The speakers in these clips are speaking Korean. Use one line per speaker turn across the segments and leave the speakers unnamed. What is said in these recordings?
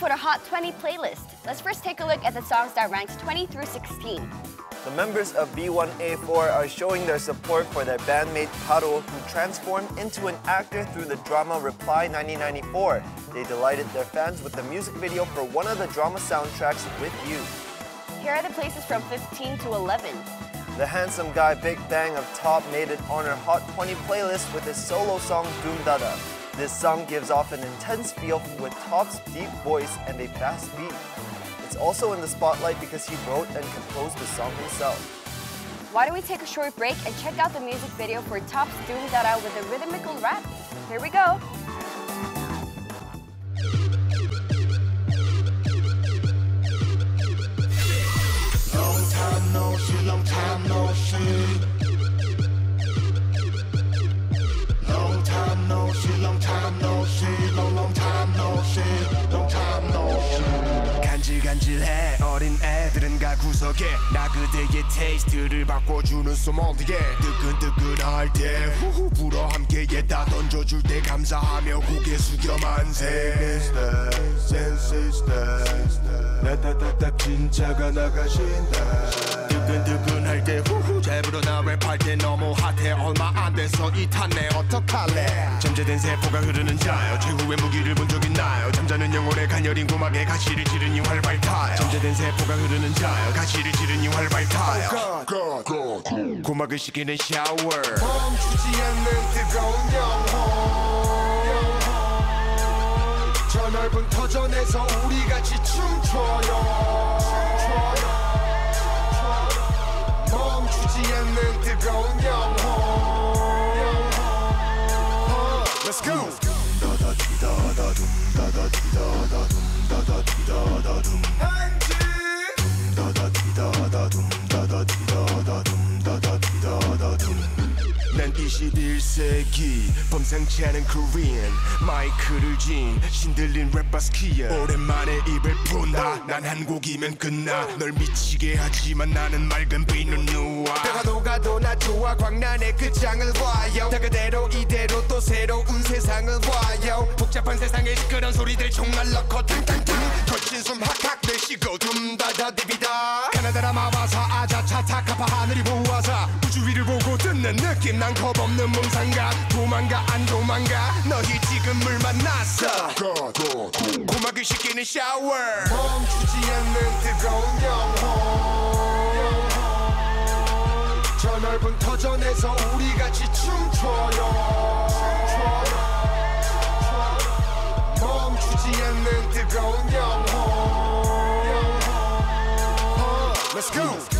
for the Hot 20 playlist. Let's first take a look at the songs that ranked 20 through 16.
The members of B1A4 are showing their support for their bandmate Paro, who transformed into an actor through the drama Reply 1994. They delighted their fans with the music video for one of the drama soundtracks, With You.
Here are the places from 15 to 11.
The handsome guy Big Bang of Top made it on our Hot 20 playlist with his solo song Doom Dada. This song gives off an intense feel with Top's deep voice and a fast beat. It's also in the spotlight because he wrote and composed the song himself.
Why don't we take a short break and check out the music video for Top's Doom Dada with a rhythmical rap? Here we go.
간질간질해. 어린 애들은 가 구석에 나 그대의 테이스트를 바꿔주는 소몰디게 뜨끈뜨끈할 때 후후 불어 함께에 다 던져줄 때 감사하며 고개 숙여 만세. 나타타타 진짜가 나가신다. 뜨끈뜨끈할 때 후후 잘 불어 나 랩할 때 너무 핫해. 얼마 안 돼서 이 탄내 어떡할래 세포가 흐르는 자요. 최후의 무기를 본 적 있나요. 잠자는 영혼의 가녀린 구막에 가시를 지르니 활발 타요. 잠재된 세포가 흐르는 자요. 가시를 지르니 활발 타요. 고막을 씻기는 샤워.
멈추지 않는 뜨거운 영혼. 저 넓은 터전에서 우리 같이 춤춰요. 멈추지 않는
21세기. 범상치 않은 코리안 마이크를 쥔 신들린 랩바스키야 오랜만에 입을 푼다 난 한 곡이면 끝나. 널 미치게 하지만 나는 맑은 비는 누워
내가 녹아도 나 좋아. 광란의 그 장을 봐요. 다 그대로 이대로 또 새로운 세상을 봐요.
복잡한 세상에 시끄러운 소리들 총알 넣고 탕탕탕. 거친 숨 학학 내쉬고 둠다다 디비 위를 보고 듣는 느낌 난 겁없는 몽상가. 도망가 안 도망가. 너희 지금 물 만났어. 고막을 씻기는 샤워
멈추지 않는 뜨거운 영혼. 저 넓은 터전에서 우리 같이 춤춰요. 멈추지 않는 뜨거운 영혼. Let's go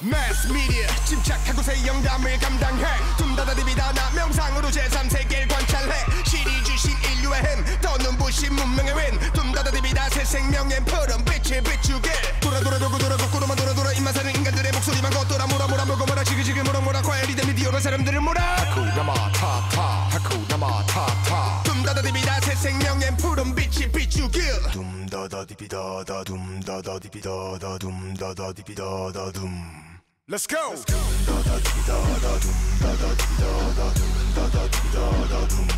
매스 미디어 침착하고 새 영감을 감당해. 둠다다 디비다 나 명상으로 제3세계를 관찰해. 실이 주신 인류의 힘더 눈부신 문명의 윈. 둠다다 디비다 새 생명의 푸른 빛을 비추게. 돌아 돌아 돌고 돌아 거꾸로만 돌아 돌아. 입만 사는 인간들의 목소리만 걷돌아 몰아 몰아 몰고 몰아 지그지그 몰아 몰아. 과열이 된 미디어가 사람들을 몰아. 하쿠나 마 타타. 하쿠나 마 타타. 둠다다 디비다 새 생명의 푸른 da di da da dum da da di da da dum da da di da da dum Let's go. Da da di da da dum da da di da da dum da da di da da dum